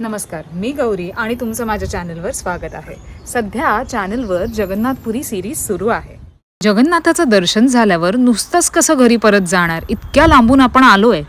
नमस्कार मी गौरी आणि तुमचं माझ्या चॅनलवर स्वागत आहे. सध्या चॅनलवर जगन्नाथपुरी सिरीज सुरू आहे. जगन्नाथाचं दर्शन झाल्यावर नुसतंच कसं घरी परत जाणार इतक्या लांबून आपण आलोय?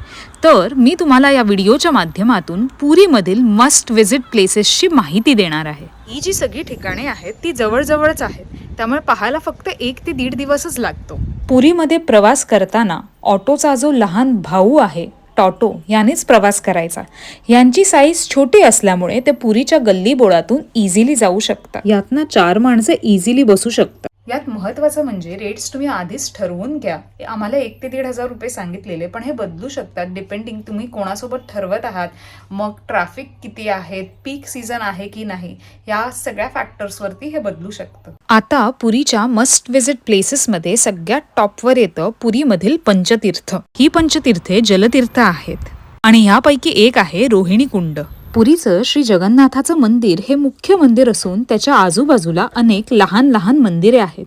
तर मी तुम्हाला या व्हिडिओच्या माध्यमातून पुरीमधील मस्ट व्हिजिट प्लेसेसची माहिती देणार आहे. ही जी सगळी ठिकाणे आहेत ती जवळजवळच आहेत. त्यामुळे पाहायला फक्त एक ते दीड दिवसच लागतो. पुरीमध्ये प्रवास करताना ऑटोचा जो लहान भाऊ आहे टॉटो यानेच प्रवास करायचा. यांची साईज छोटी असल्यामुळे ते पुरीच्या गल्ली बोळातून इझिली जाऊ शकतात. यातनं चार माणसं इझिली बसू शकतात. यात महत्वाचं म्हणजे रेट्स तुम्ही आधीच ठरवून घ्या. आम्हाला एक ते दीड हजार रुपये सांगितलेले पण हे बदलू शकतात डिपेंडिंग तुम्ही कोणासोबत ठरवत आहात. मग ट्रॅफिक किती आहेत पीक सीझन आहे की नाही या सगळ्या फॅक्टर्सवरती हे बदलू शकतं. आता पुरीच्या मस्ट विजिट प्लेसेसमध्ये सगळ्यात टॉपवर येतं पुरीमधील पंचतीर्थ. ही पंचतीर्थे जलतीर्थ आहेत. आणि यापैकी एक आहे रोहिणी कुंड. पुरीचं श्री जगन्नाथाचं मंदिर हे मुख्य मंदिर असून त्याच्या आजूबाजूला अनेक लहान लहान मंदिरे आहेत.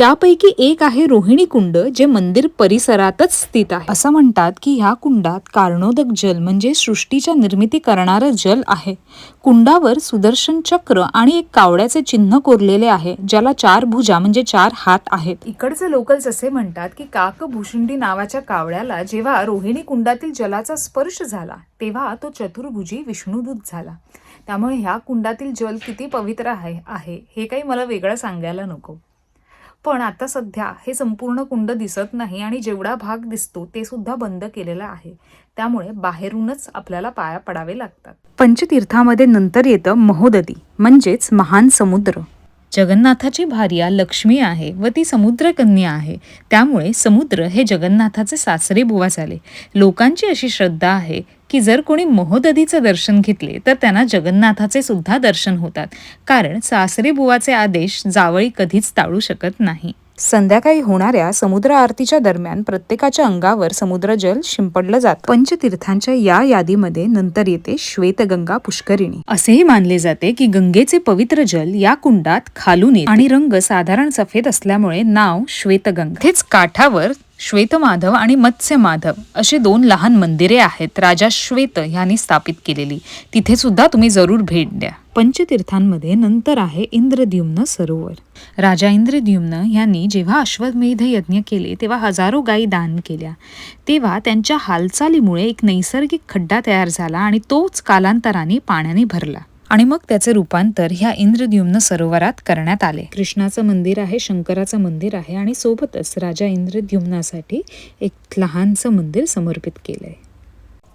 त्यापैकी एक आहे रोहिणी कुंड जे मंदिर परिसरातच स्थित आहे. असं म्हणतात की ह्या कुंडात कारणोदक जल म्हणजे सृष्टीच्या निर्मिती करणारं जल आहे. कुंडावर सुदर्शन चक्र आणि एक कावड्याचे चिन्ह कोरलेले आहे ज्याला चार भुजा म्हणजे चार हात आहेत. इकडचे लोकल्स असे म्हणतात की काकभूषुंडी नावाच्या कावड्याला जेव्हा रोहिणी कुंडातील जलाचा स्पर्श झाला तेव्हा तो चतुर्भुजी विष्णुदूत झाला. त्यामुळे ह्या कुंडातील जल किती पवित्र आहे आहे हे काही मला वेगळं सांगायला नको. पण आता सध्या हे संपूर्ण कुंड दिसत नाही आणि जेवढा भाग दिसतो ते सुद्धा बंद केलेला आहे. त्यामुळे बाहेरूनच आपल्याला पाया पडावे लागतात. पंचतीर्थामध्ये नंतर येतं महोदती म्हणजेच महान समुद्र. जगन्नाथाची भार्या लक्ष्मी आहे व ती समुद्रकन्या आहे. त्यामुळे समुद्र हे जगन्नाथाचे सासरे बुवा झाले. लोकांची अशी श्रद्धा आहे की जर कोणी महोदधीचं दर्शन घेतले तर त्यांना जगन्नाथाचे सुद्धा दर्शन होतात. कारण सासरे बुवाचे आदेश जावळी कधीच टाळू शकत नाही. संध्याकाळी होणाऱ्या समुद्र आरतीच्या दरम्यान प्रत्येकाच्या अंगावर समुद्रजल शिंपडलं जातं. पंचतीर्थांच्या या यादीमध्ये नंतर येते श्वेतगंगा पुष्करिणी. असेही मानले जाते की गंगेचे पवित्र जल या कुंडात खालून येते. आणि रंग साधारण सफेद असल्यामुळे नाव श्वेतगंगा. तेच काठावर श्वेतमाधव आणि मत्स्य माधव अशी दोन लहान मंदिरे आहेत. राजा श्वेत यांनी स्थापित केलेली. तिथे सुद्धा तुम्ही जरूर भेट द्या. पंचतीर्थांमध्ये नंतर आहे इंद्रद्युम्न सरोवर. राजा इंद्रद्युम्न यांनी जेव्हा अश्वमेध यज्ञ केले तेव्हा हजारो गायी दान केल्या. तेव्हा त्यांच्या हालचालीमुळे एक नैसर्गिक खड्डा तयार झाला आणि तोच कालांतराने पाण्याने भरला. आणि मग त्याचे रूपांतर ह्या इंद्रद्युम्न सरोवरात करण्यात आले. कृष्णाचं मंदिर आहे शंकराचं मंदिर आहे आणि सोबतच राजा इंद्रद्युम्नासाठी एक लहानसं मंदिर समर्पित केलं आहे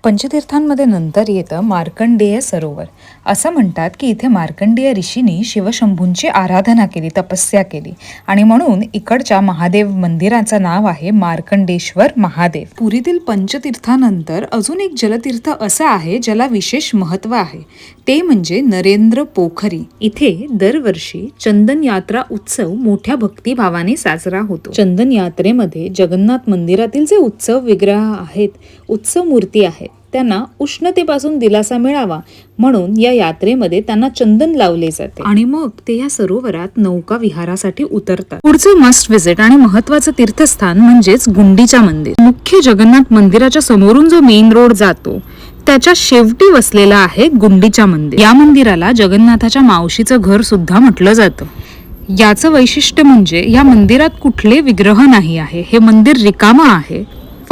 पंचतीर्थांमध्ये नंतर येतं मार्कंडेय सरोवर. असं म्हणतात की इथे मार्कंडेय ऋषींनी शिवशंभूंची आराधना केली तपस्या केली. आणि म्हणून इकडच्या महादेव मंदिराचं नाव आहे मार्कंडेश्वर महादेव. पुरीतील पंचतीर्थानंतर अजून एक जलतीर्थ असं आहे ज्याला विशेष महत्त्व आहे. ते म्हणजे नरेंद्र पोखरी. इथे दरवर्षी चंदन यात्रा उत्सव मोठ्या भक्तिभावाने साजरा होतो. चंदन यात्रेमध्ये जगन्नाथ मंदिरातील जे उत्सव विग्रह आहेत उत्सव मूर्ती आहेत त्यांना उष्णतेपासून दिलासा मिळावा म्हणून या यात्रेमध्ये त्यांना चंदन लावले जाते. आणि मग ते या सरोवरात नौका विहारासाठी उतरतात. पुढचं मस्ट विजिट आणि महत्वाचं तीर्थस्थान म्हणजेच गुंडीचा मंदिर. मुख्य जगन्नाथ मंदिराच्या समोरून जो मेन रोड जातो त्याच्या शेवटी वसलेला आहे गुंडीचा मंदिर. या मंदिराला जगन्नाथाच्या मावशीचं घर सुद्धा म्हटलं जातं. याचं वैशिष्ट्य म्हणजे या मंदिरात कुठले विग्रह नाही आहे. हे मंदिर रिकामं आहे.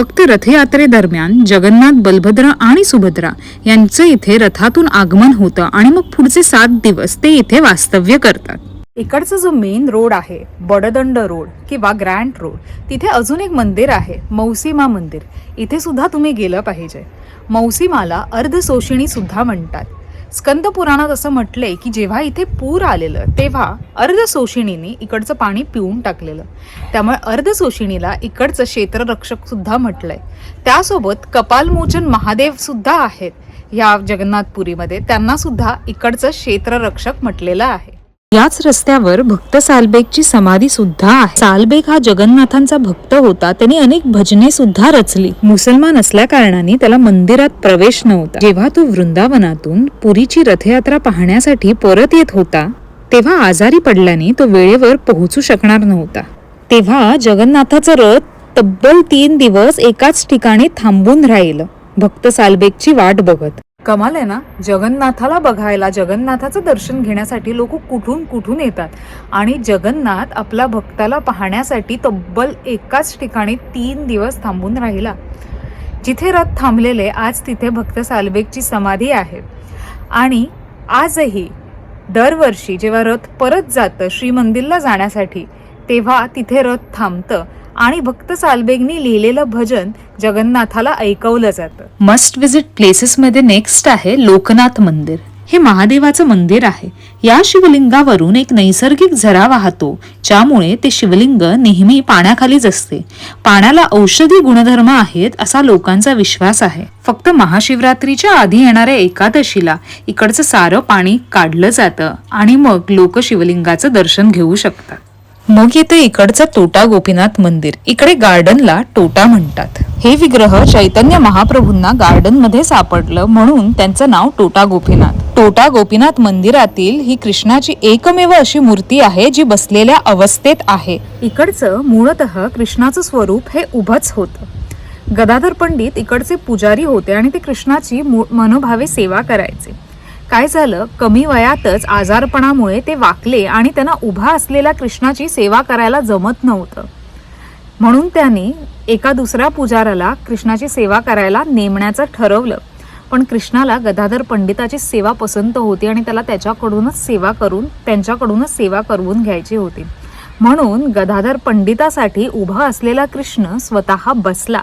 फक्त रथयात्रेदरम्यान जगन्नाथ बलभद्र आणि सुभद्रा यांचं इथे रथातून आगमन होतं आणि मग पुढचे सात दिवस ते इथे वास्तव्य करतात. इकडचा जो मेन रोड आहे बडदंड रोड किंवा ग्रँड रोड तिथे अजून एक मंदिर आहे मौसीमा मंदिर. इथे सुद्धा तुम्ही गेलं पाहिजे. मौसीमाला अर्धसोषिणी सुद्धा म्हणतात. स्कंद पुराणात असं म्हटलंय की जेव्हा इथे पूर आलेलं तेव्हा अर्धसोषिणीने इकडचं पाणी पिऊन टाकलेलं. त्यामुळे अर्धसोषिणीला इकडचं क्षेत्ररक्षक सुद्धा म्हटलंय. त्यासोबत कपालमोचन महादेव सुद्धा आहेत. या जगन्नाथपुरीमध्ये त्यांना सुद्धा इकडचं क्षेत्ररक्षक म्हटलेलं आहे. याच रस्त्यावर भक्त सालबेगची समाधी सुद्धा आहे. सालबेग हा जगन्नाथांचा भक्त होता. त्यांनी अनेक भजने सुद्धा रचली. मुसलमान असल्या कारणाने त्याला मंदिरात प्रवेश नव्हता. जेव्हा तो वृंदावनातून पुरीची रथयात्रा पाहण्यासाठी परत येत होता तेव्हा आजारी पडल्याने तो वेळेवर पोहोचू शकणार नव्हता. तेव्हा जगन्नाथाचं रथ तब्बल तीन दिवस एकाच ठिकाणी थांबून राहिलं. भक्त सालबेगची वाट बघत. कमाल आहे ना? जगन्नाथाला बघायला जगन्नाथाचं दर्शन घेण्यासाठी लोक कुठून कुठून येतात? आणि जगन्नाथ आपल्या भक्ताला पाहण्यासाठी तब्बल एकाच ठिकाणी तीन दिवस थांबून राहिला. जिथे रथ थांबलेले आज तिथे भक्त सालबेगची समाधी आहे. आणि आजही दरवर्षी जेव्हा रथ परत जातं श्रीमंदिरला जाण्यासाठी तेव्हा तिथे रथ थांबतं. आणि भक्त सालबेगनी लिहिलेलं भजन जगन्नाथाला ऐकवलं जातं. मस्ट विजिट प्लेसेसमध्ये नेक्स्ट आहे लोकनाथ मंदिर. हे महादेवाचं मंदिर आहे. या शिवलिंगावरून एक नैसर्गिक झरा वाहतो ज्यामुळे ते शिवलिंग नेहमी पाण्याखालीच असते. पाण्याला औषधी गुणधर्म आहेत असा लोकांचा विश्वास आहे. फक्त महाशिवरात्रीच्या आधी येणाऱ्या एकादशीला इकडचं सारं पाणी काढलं जातं आणि मग लोक शिवलिंगाचं दर्शन घेऊ शकतात. मग येते इकडचं तोटा गोपीनाथ मंदिर. इकडे गार्डनला टोटा म्हणतात. हे विग्रह चैतन्य महाप्रभूंना गार्डनमध्ये सापडलं म्हणून त्यांचं नाव टोटा गोपीनाथ. टोटा गोपीनाथ मंदिरातील ही कृष्णाची एकमेव अशी मूर्ती आहे जी बसलेल्या अवस्थेत आहे. इकडचं मूळतः कृष्णाचं स्वरूप हे उभंच होतं. गदाधर पंडित इकडचे पुजारी होते आणि ते कृष्णाची मू- मनोभावे सेवा करायचे. काय झालं? कमी वयातच आजारपणामुळे ते वाकले आणि त्यांना उभा असलेल्या कृष्णाची सेवा करायला जमत नव्हतं. म्हणून त्यांनी एका दुसऱ्या पुजाऱ्याला कृष्णाची सेवा करायला नेमण्याचं ठरवलं. पण कृष्णाला गदाधर पंडिताची सेवा पसंत होती आणि त्याला त्याच्याकडूनच सेवा करून त्यांच्याकडूनच सेवा करवून घ्यायची होती. म्हणून गदाधर पंडितासाठी उभा असलेला कृष्ण स्वतः बसला.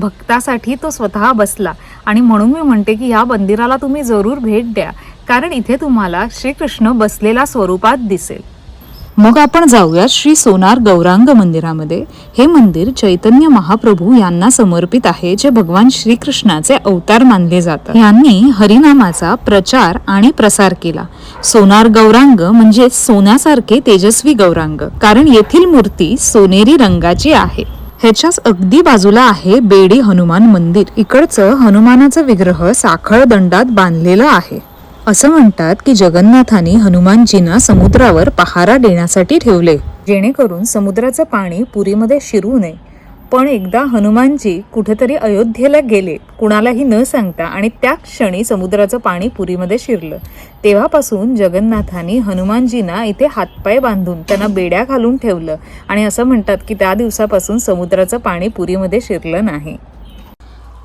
भक्तासाठी तो स्वतः बसला. आणि म्हणून मी म्हणते की या मंदिराला तुम्ही जरूर भेट द्या. कारण इथे तुम्हाला श्रीकृष्ण बसलेला स्वरूपात दिसेल. मग आपण जाऊया श्री सोनार गौरांग मंदिरामध्ये. हे मंदिर चैतन्य महाप्रभू यांना समर्पित आहे जे भगवान श्रीकृष्णाचे अवतार मानले जातात. यांनी हरिनामाचा प्रचार आणि प्रसार केला. सोनार गौरांग म्हणजे सोन्यासारखे तेजस्वी गौरांग. कारण येथील मूर्ती सोनेरी रंगाची आहे. ह्याच्याच अगदी बाजूला आहे बेडी हनुमान मंदिर. इकडचं हनुमानाचं विग्रह साखळ दंडात बांधलेलं आहे. असं म्हणतात की जगन्नाथाने हनुमानजींना समुद्रावर पहारा देण्यासाठी ठेवले. जेणेकरून समुद्राचं पाणी पुरीमध्ये शिरू नये. पण एकदा हनुमानजी कुठेतरी अयोध्येला गेले. कुणालाही न सांगता आणि त्या क्षणी समुद्राचं पाणी पुरीमध्ये शिरलं. तेव्हापासून जगन्नाथाने हनुमानजींना इथे हातपाय बांधून त्यांना बेड्या घालून ठेवलं. आणि असं म्हणतात की त्या दिवसापासून समुद्राचं पाणी पुरीमध्ये शिरलं नाही.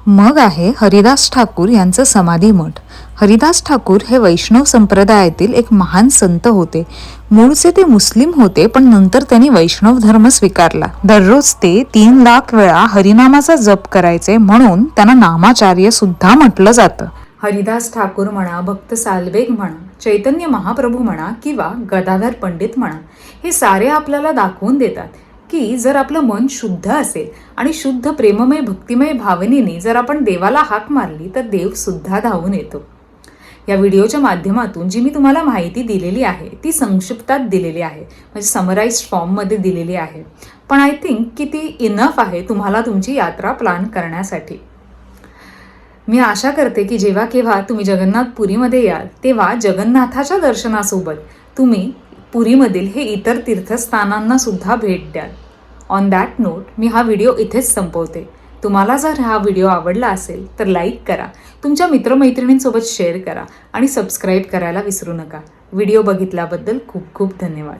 मग आहे हरिदास ठाकूर यांचं समाधी मठ. हरिदास ठाकूर हे वैष्णव संप्रदायातील एक महान संत होते. मूळचे ते मुस्लिम होते पण नंतर त्यांनी वैष्णव धर्म स्वीकारला. दररोज ते तीन लाख वेळा हरिनामाचा जप करायचे म्हणून त्यांना नामाचार्य सुद्धा म्हटलं जातं. हरिदास ठाकूर म्हणा भक्त सालबेग म्हणा चैतन्य महाप्रभू म्हणा किंवा गदाधर पंडित म्हणा हे सारे आपल्याला दाखवून देतात. की जर आपलं मन शुद्ध असेल आणि शुद्ध प्रेममय भक्तिमय भावनेने जर आपण देवाला हाक मारली तर देव सुद्धा धावून येतो. या व्हिडिओच्या माध्यमातून जी मी तुम्हाला माहिती दिलेली आहे ती संक्षिप्तात दिलेली आहे. म्हणजे समराईज फॉर्ममध्ये दिलेली आहे. पण आय थिंक की ती इनफ आहे तुम्हाला तुमची यात्रा प्लॅन करण्यासाठी. मी आशा करते की जेव्हा केव्हा तुम्ही जगन्नाथपुरीमध्ये याल तेव्हा जगन्नाथाच्या दर्शनासोबत तुम्ही पुरीमधील हे इतर तीर्थस्थानांना सुद्धा भेट द्याल. ऑन दॅट नोट मी हा व्हिडिओ इथेच संपवते. तुम्हाला जर हा व्हिडिओ आवडला असेल तर लाईक करा. तुमच्या मित्रमैत्रिणींसोबत शेअर करा आणि सबस्क्राईब करायला विसरू नका. व्हिडिओ बघितल्याबद्दल खूप खूप धन्यवाद.